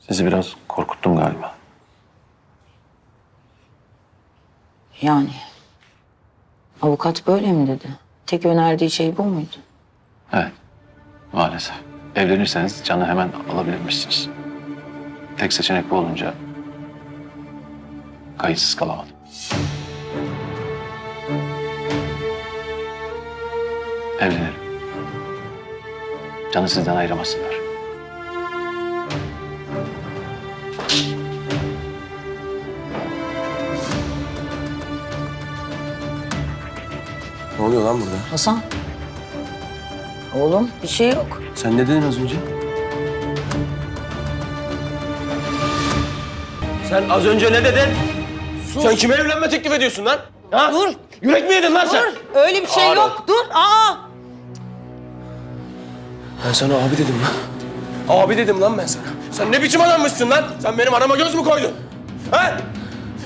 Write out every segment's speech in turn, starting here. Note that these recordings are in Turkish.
Sizi biraz korkuttum galiba. Yani. Avukat böyle mi dedi? Tek önerdiği şey bu muydu? Evet. Maalesef. Evlenirseniz canı hemen alabilirmişsiniz. Tek seçenek bu olunca kayıtsız kalamadım. Evlenelim. Canı sizden ayıramasınlar. Ne oluyor lan burada? Hasan. Oğlum bir şey yok. Sen ne dedin az önce? Sen az önce ne dedin? Sen kime evlenme teklif ediyorsun lan? Ha? Dur. Yürek mi yedin lan sen? Dur. Öyle bir şey Ağır yok. Dur. Aa. Ben sana abi dedim lan. Abi dedim lan ben sana. Sen ne biçim adammışsın lan? Sen benim arama göz mü koydun? Ha?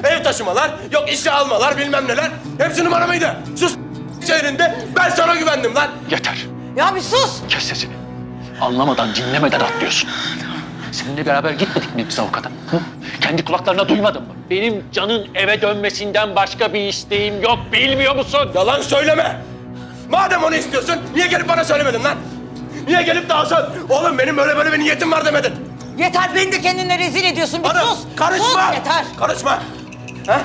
Ev taşımalar, yok işe almalar bilmem neler. Hepsi numara mıydı? Sus şehrinde ben sana güvendim lan. Yeter. Ya bir sus. Kes sesini. Anlamadan, dinlemeden atlıyorsun. Seninle beraber gitmedik mi biz avukata? Hı? Kendi kulaklarına duymadın mı? Benim canın eve dönmesinden başka bir isteğim yok, bilmiyor musun? Yalan söyleme. Madem onu istiyorsun, niye gelip bana söylemedin lan? Niye gelip de Hasan, oğlum benim böyle böyle bir niyetim var demedin? Yeter beni de kendinle rezil ediyorsun. Bir Hanım, sus. karışma. Sus yeter. Karışma. Ha?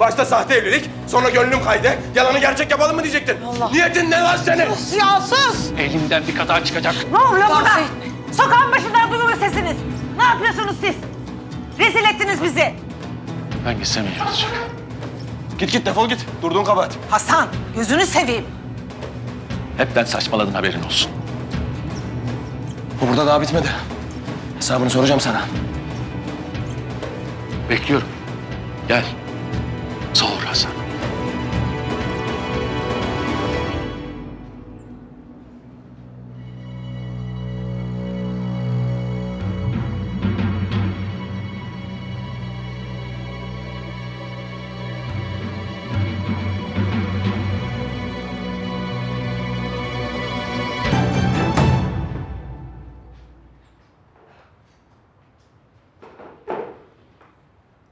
Başta sahte evlilik, sonra gönlüm kaydı. Yalanı gerçek yapalım mı diyecektin? Allah. Niyetin ne lan senin? Sus ya sus. Elimden bir kaza çıkacak. Ne oluyor burada? Sokağın başından duyulur sesiniz. Ne yapıyorsunuz siz? Rezil ettiniz bizi. Ben gitsem iyi olacak. Git git defol git. Durduğun kabahat. Hasan, gözünü seveyim. Hepten saçmaladın haberin olsun. Bu burada daha bitmedi. Hesabını soracağım sana. Bekliyorum. Gel.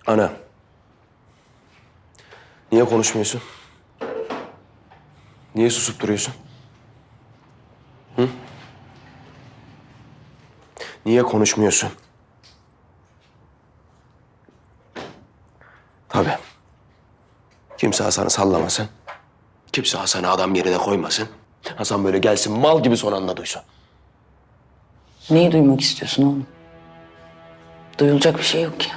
Ana. Niye konuşmuyorsun? Niye susup duruyorsun? Hı? Niye konuşmuyorsun? Tabii. Kimse Hasan'ı sallamasın. Kimse Hasan'ı adam yerine koymasın. Hasan böyle gelsin mal gibi son anda duysun. Neyi duymak istiyorsun oğlum? Duyulacak bir şey yok ki.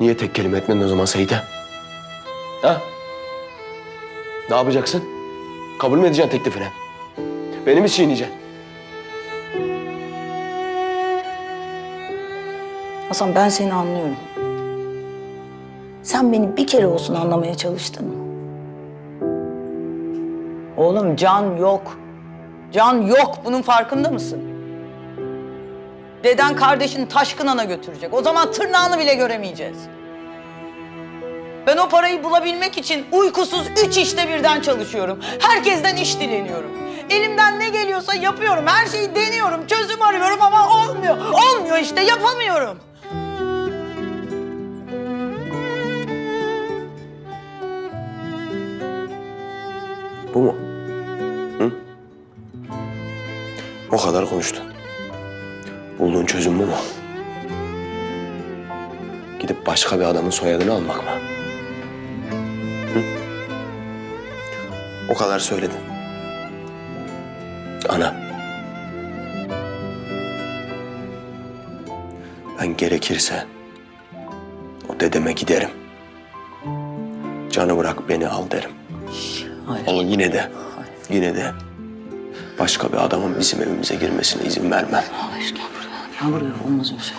Niye tek kelime etmedin o zaman Seyit'e? Ha? Ne yapacaksın? Kabul mü edeceksin teklifini? Beni mi çiğneyeceksin? Hasan ben seni anlıyorum. Sen beni bir kere olsun anlamaya çalıştın mı? Oğlum can yok. Can yok. Bunun farkında mısın? Deden kardeşini Taşkınan'a götürecek. O zaman tırnağını bile göremeyeceğiz. Ben o parayı bulabilmek için uykusuz üç işte birden çalışıyorum. Herkesten iş dileniyorum. Elimden ne geliyorsa yapıyorum. Her şeyi deniyorum. Çözüm arıyorum ama olmuyor. Olmuyor işte yapamıyorum. Bu mu? Hı? O kadar konuştun. Bulduğun çözüm bu mu? Gidip başka bir adamın soyadını almak mı? Hı? O kadar söyledin. Ana. Ben gerekirse o dedeme giderim. Canı bırak beni al derim. Hayır. Ama yine de, yine de başka bir adamın bizim evimize girmesine izin vermem. Hayır gel buraya. Gel buraya olmaz öyle şey.